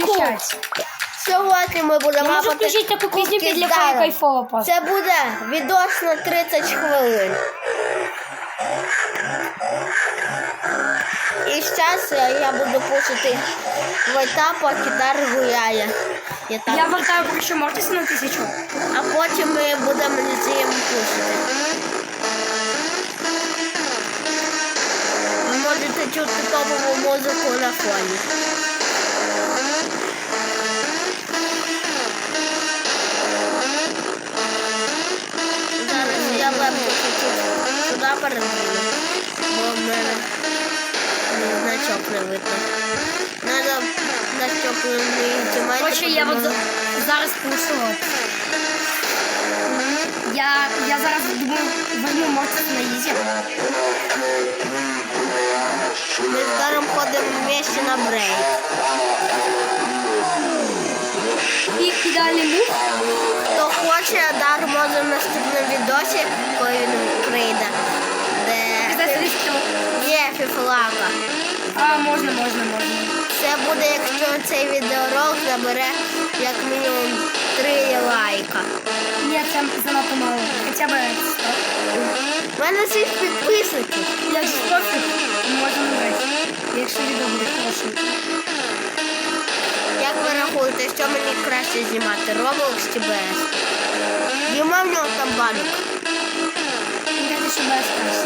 включать. Сьогодні ми будемо Я можу включити таку пісню під з даром. кайфово просто. Це буде відос на 30 хвилин. І зараз я буду пушити войта, поки дар гуляє. І так. Я вертаю поки що Мортиса на тисячу. А потім ми будемо ним пушити. Ви можете чути топову музику на фоні. Передвину, бо мене значок не видно. Надо значок не. Короче, я от зараз пушу. Я, я зараз думаю, верну Мортиса на ізі. Ми з Даром ходимо вместе на брейк. І ідеальний мув. Хто хоче, дар може в наступному відосі, коли він прийде. Є фіфлака. А, можна, можна, можна. Це буде, якщо цей відеоролик набере як мінімум 3 лайка. Ні, це занадто мало. Хоча б 100. У мене 6 підписників. Же 100 можна набрати. Якщо відео буде хороше. Як ви рахуєте, що мені краще знімати? Roblox чи BS? Діма в нього там банок. Дайте, що без краще.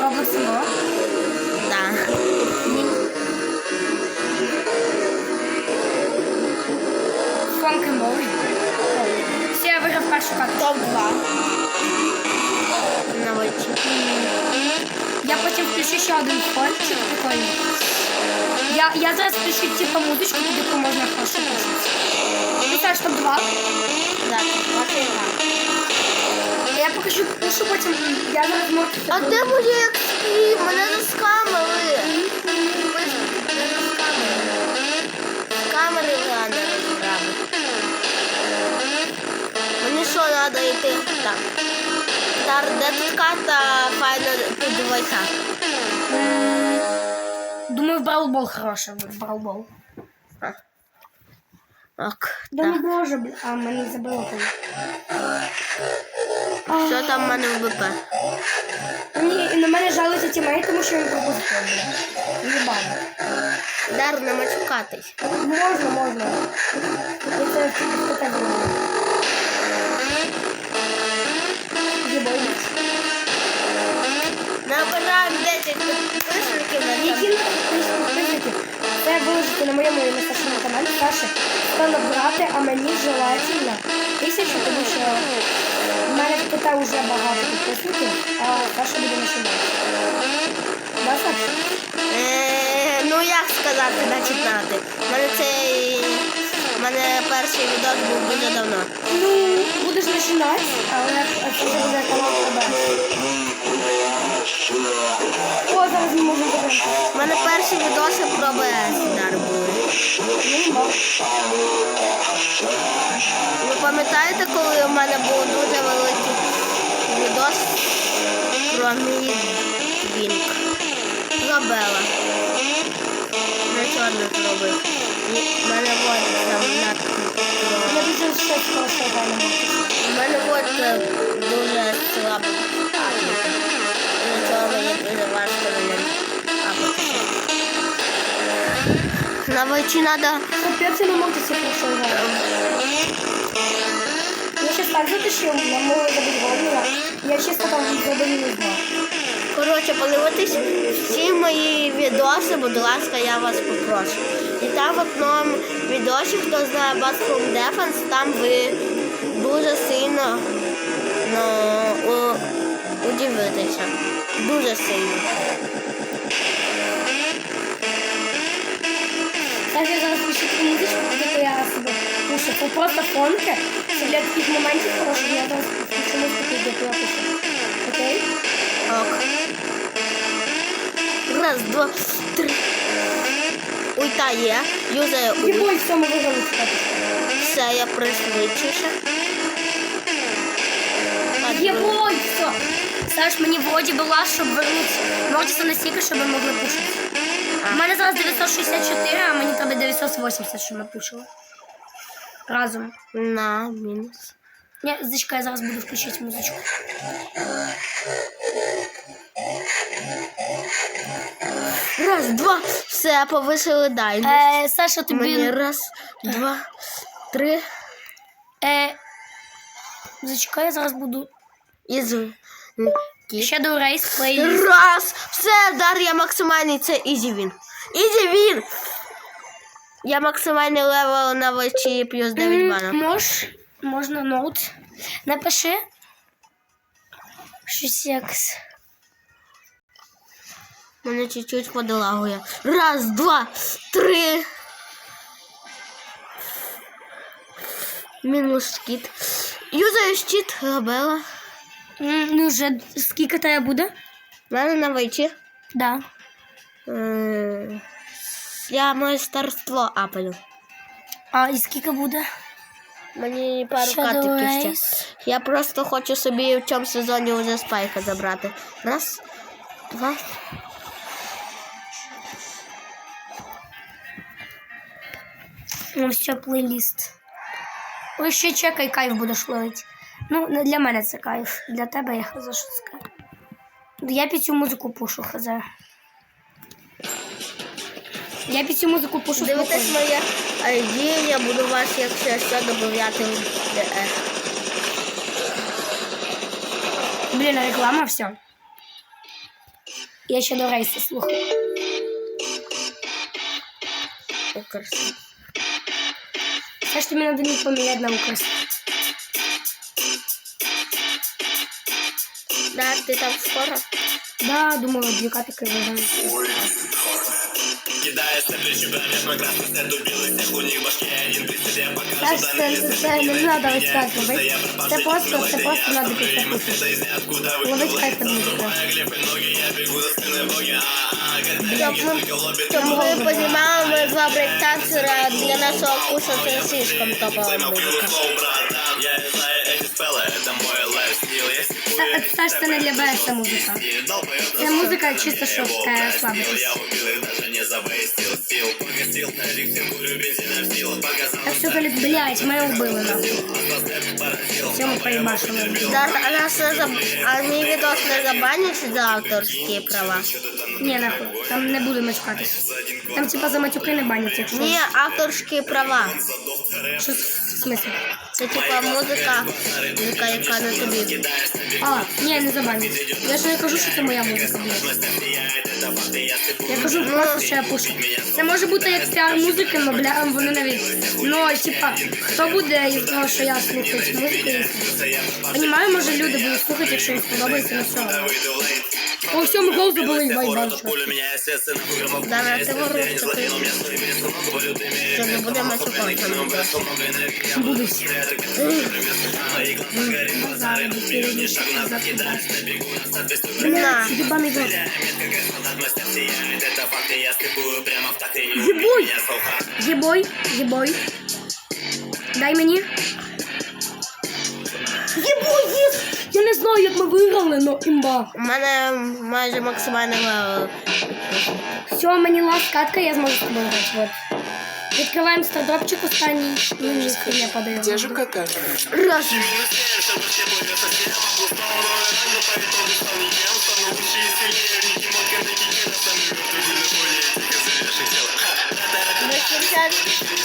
Ні, типа Roblox самого. Так. Фонки мови. Все, я виграв першу карту. Топ-2. На войті. Я потім включу ще один фончик прикольний. Я, я зараз включу типа музичку, під яку можна хорошо пишути. Писаєш топ 2. Так, окей, так. Покажу, пишу потім. Я зараз можу. А де мої експі? Мене заскамили. Камери реально розкрали. Мені що треба йти? Так. Дар, де тут карта файна войта? Думаю, в Бравлбол хороше. В Бравлбол. Ок, Да так. не може, бля. А, мені забило коли. Що там в мене в БП? Ні, на мене жалується тімей, тому що він пропустив. Єбано. Дар, не мачукатись. Можна, можна. І це тільки так. Набираємо 10 підписників на Які підписники? Це виложити на моєму і Сашому каналі. Саша, набрати, а мені желательно тисячу, тому що в мене тут вже багато підписників, а Саша буде. Да, Саша? Е, ну як сказати, начитати. У мене цей. У мене перший відос був дуже давно. Ну, будеш починати, але це буде канал тебе. О, зараз ми можемо подивитися. У мене перші відоси про БС дар були. Ви пам'ятаєте, коли у мене був дуже великий відос про мій вінк? Забела. На чорно зробив. В мене вот там надпис. Я дуже щось. У мене от е, дуже слабий. Для дуже важко на ньому. На войті треба Капець, я не це пройшов. Я сейчас так затащил, я могу забыть голову. Я чисто там зробив не знаю. Коротше, подивитись всі мої відоси, будь ласка, я вас попрошу. І там в одному відосі, хто знає Bathroom Defense, там ви дуже сильно ну, удивитеся. Дуже сильно. Так я зараз пишу музичку, яку я себе пишу. Це просто фонки. Це для таких моментів хороших. Я зараз включу музику, яку я пишу. Окей? Ок. Раз, два, три. Ульта є. Юзає ульт. Єбой, все, ми виграли. Все, я пришвидшіше. Саш, мені вроді була, щоб вернути Мортіса настільки, щоб ми могли пушити. У мене зараз 964, а мені треба 980, щоб ми пушили. Разом. На мінус. Ні, зачекай, я зараз буду включати музичку. Раз, два. Все, повисили далі. Е, Саша, Мені раз, два, три. Е, зачекай, я зараз буду. Із Shadow Race плейліст. Раз! Все, Дар'я максимальний, це Ізі він. Ізі він! Я максимальний левел на вечі плюс 9 бана. Мож, можна ноут. Напиши. Щось якось. Мене чуть-чуть подолагує. Раз, два, три. Мінус щит. Юзаю щит, Габела. М, Ну, вже скільки тебе буде? У мене на вечі. Да. Е, Я моє старство апелю. А і скільки буде? Мені пару Shadow картиків ще. Race. Я просто хочу собі в цьому сезоні вже спайка забрати. Раз, два. Ну, все, плейліст. Ось ще чекай, кайф будеш ловити. Ну, не для мене це кайф. Для тебе я хз що це кайф. Я під цю музику пушу, хз. Я під цю музику пушу Дивитесь моє ID, я буду вас, якщо що, додати в ДР. Блін, реклама, все. Я ще до рейсу слухаю. Укрс. Все ж тобі надо мені поміняти на укрс. Да, ти там скоро? Да, думала, дві катики виграють. Кидая плечи прямо красный цвет убилась, у них башки один при себе Так, покажут, це, це не треба розказувати. Це просто, це просто треба підтягнути. Ловить кайф від музики. Щоб ви розуміли, ми два брейктансера для нашого курсу це слишком топова музика. Я знаю эти спеллы, это мой лайфстил, если Це, не для БС музика. Це музика чисто, щоб е, не завестил сил, погасил всем курю бензина в сил, показал Так все, коли, блядь, мене вбили нахуй. Цьому проїбашили. Да, нас не заб... а мій не забанять за авторські права? Ні, нахуй, там не буду мачкатись. Там типа за матюки не банять, якщо. Ні, авторські права. Що в смислі? Це типа музика, музика, яка не тобі. А, ні, не забанять. Я ж не кажу, що це моя музика. Я кажу просто, що я пушу. Це може бути як піар музики, але бля, вони навіть. Ну, типа, хто буде того, що я слухаю музику, якщо. Понімаю, може люди будуть слухати, якщо їм сподобається, на все. По всьому голосу були байбанчо. Пуля меня, естественно, громок Да, на ти ворог такий. Що не буде матюкати. Буду всі. На. Ебаный в рот. Мастер сияет, это факты, я стыкую прямо в такт и Ебой! меня слуха. Єбой, єбой. Дай мені. Єбой, є! Я не знаю, як ми виграли, но імба. У мене майже максимальний левел. Все, мені ласт катка, я зможу з тобою грати. Вот. Відкриваємо стардропчик останній. Ну, ні, хуйня падає. Где же кота? Раз.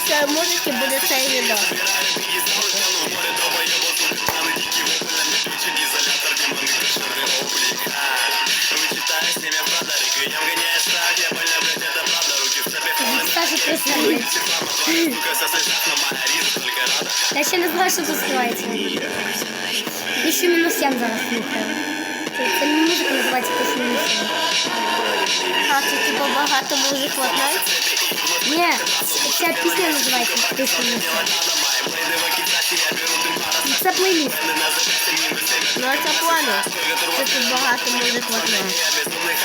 Цієї музики буде цей відео. Я ще не знаю, що тут скривається. І ще мінус 7 зараз слухаю. Це, не музика називається якось мінус 7. А це типу багато музик в? Ні, ця пісня називається пісня мінус 7. Це плейліст. Ну це плану. Це тут багато музик в одній.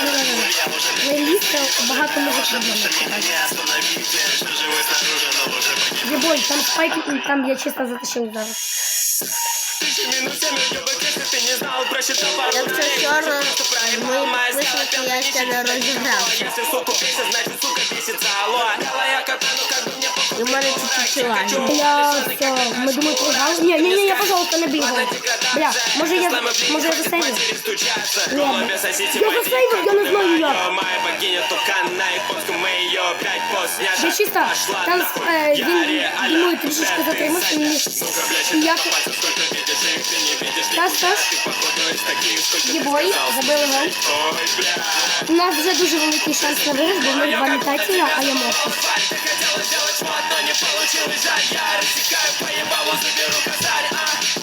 Ну, ладно. Плейліст це багато музики в одному. Єбой, там спайк, там я чисто затащив зараз. минутами ёбок, если ты не знал, просчитал пару Якщо дней. що, Что правильно, мої моя підписники, стала я ще не розібрався. Если суку бесит, значит сука бесится, алло Дала я кота, ну как бы мне похуй і в мене чуть-чуть. Бля, все, ми думаю, програли. Ні, ні, ні, я, пожалуйста, не бігаю. Бля, може я, може я засейвив? Ладно. Я засейвив, я не знаю як. Я чисто, там е, він, думаю, трішечки затримався і, і як... Стас, Стас, Єбой, забили гол. У нас вже дуже великий шанс на виграш, бо в два метателя, а я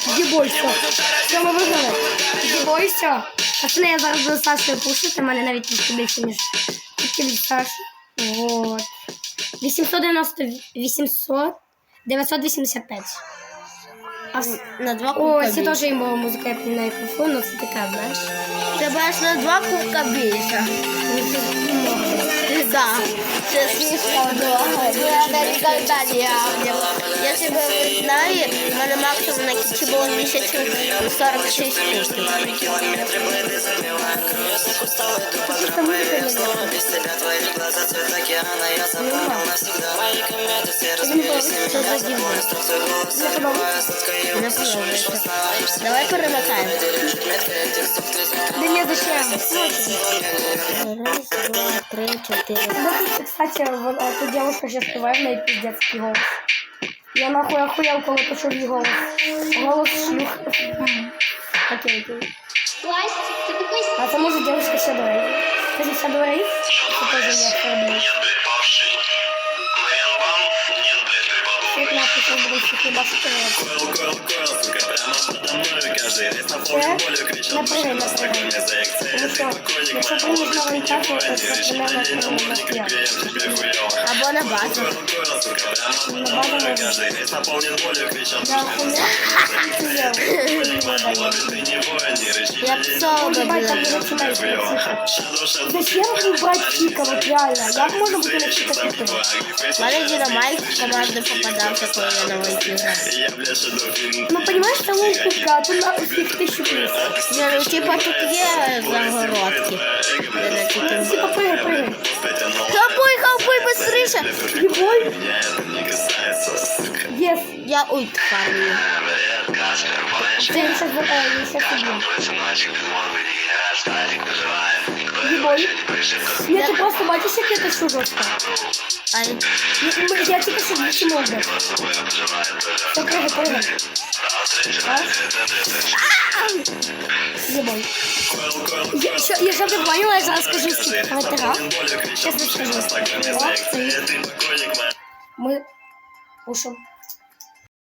мовчу. Дібойся. Все, ми виграли. Дібойся. Пацани, я зараз буду Сашою пушити, мене навіть трішки більше, ніж тільки від Саші. Вот. 890, 800, 985. А. На два О, кубка це більше. теж імбова музика, я на мікрофон, ну це така, знаєш. Тебе аж на два кубка більше. Ну, це. Да, це смішно дорого. Я ніколи не явлю. Якщо б ви знали, максимум на кічі було 1046 тисяч. Чисто музика не знаю. Що за гімн? Не подобається. Давай перемотаємо. Да не, зачем? Раз, два, три, чотири. Кстати, эта девушка сейчас в неї пиздецкий голос. Я нахуй охуел, коли почув її голос. Голос шлюх. Окей, окей. А це може девушка Shadow Rave? Скажи, Shadow Rave? Це теж є проблема. Як нахуй, що буде? напрягай. мне за экции Тому що, якщо приймеш на ориєнтацію, то це примерно Решили як на на модник, я. я тебе хуёво Або на базу. Койл, койл, сука, прямо На подо базу мною можна. кажи Рез наполнен болью кричал, Я хуя. Ты не воин, не рычи, Я псала Ебать, там добила. буде сімейка, тихо. Шадо, шадо, Зачем вбивати Чіка, вот реально? Як можна бути на Чіка тупим? У мене Дінамайк в команду попадався, коли я на войті грав. Я, бля, шадо, фин Ну, понимаешь, там лоу кубка, а тут на всіх тисячу плюс. Ні, ну типа тут є загородки. Де на чотири. Типа, прыгай, прыгай. Хапуй, хапуй, быстріше! Ебой, Меня это не касается, сука ес. Я ульт фармлю. Це я сейчас, э, я сейчас Ебой. Ні, ти просто бачиш, як я ташу жорстко. Ай, Я, я тільки що двічі мовби. Все, прыгай, прыгай. Раз. Я, що, я ти поняла, я зараз скажу, скільки квартира. Чесно скажу. Два, три. Ми... Ушел.